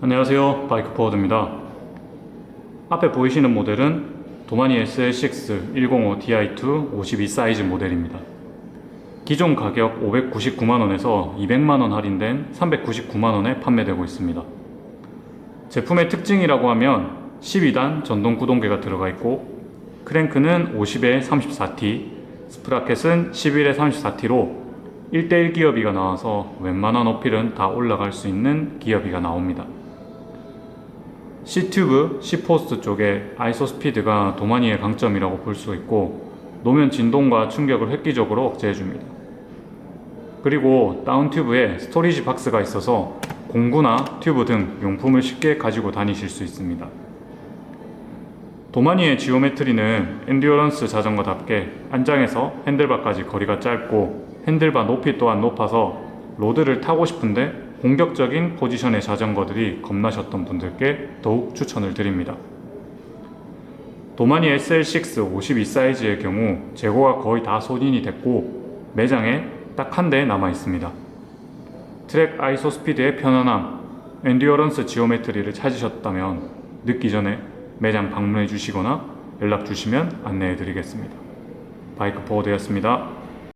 안녕하세요. 바이크 포워드입니다. 앞에 보이시는 모델은 도마니 SL6 105 Di2 52 사이즈 모델입니다. 기존 가격 599만원에서 200만원 할인된 399만원에 판매되고 있습니다. 제품의 특징이라고 하면 12단 전동 구동계가 들어가 있고 크랭크는 50에 34T 스프라켓은 11에 34T로 1대1 기어비가 나와서 웬만한 어필은 다 올라갈 수 있는 기어비가 나옵니다. C튜브, C포스트 쪽에 아이소 스피드가 도마니의 강점이라고 볼 수 있고 노면 진동과 충격을 획기적으로 억제해줍니다. 그리고 다운 튜브에 스토리지 박스가 있어서 공구나 튜브 등 용품을 쉽게 가지고 다니실 수 있습니다. 도마니의 지오메트리는 엔듀어런스 자전거답게 안장에서 핸들바까지 거리가 짧고 핸들바 높이 또한 높아서 로드를 타고 싶은데 공격적인 포지션의 자전거들이 겁나셨던 분들께 더욱 추천을 드립니다. 도마니 SL6 52 사이즈의 경우 재고가 거의 다 소진이 됐고 매장에 딱 한 대 남아 있습니다. 트랙 아이소 스피드의 편안함, 엔듀어런스 지오메트리를 찾으셨다면 늦기 전에 매장 방문해 주시거나 연락 주시면 안내해 드리겠습니다. 바이크 포워드였습니다.